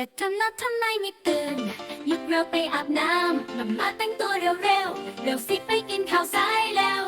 แต่ทำนัดทำไมไม่ตื่นหยุดเราไปอาบน้ำมามาแต่งตัวเร็วๆเร็วสิไปกินข้าวสายแล้ว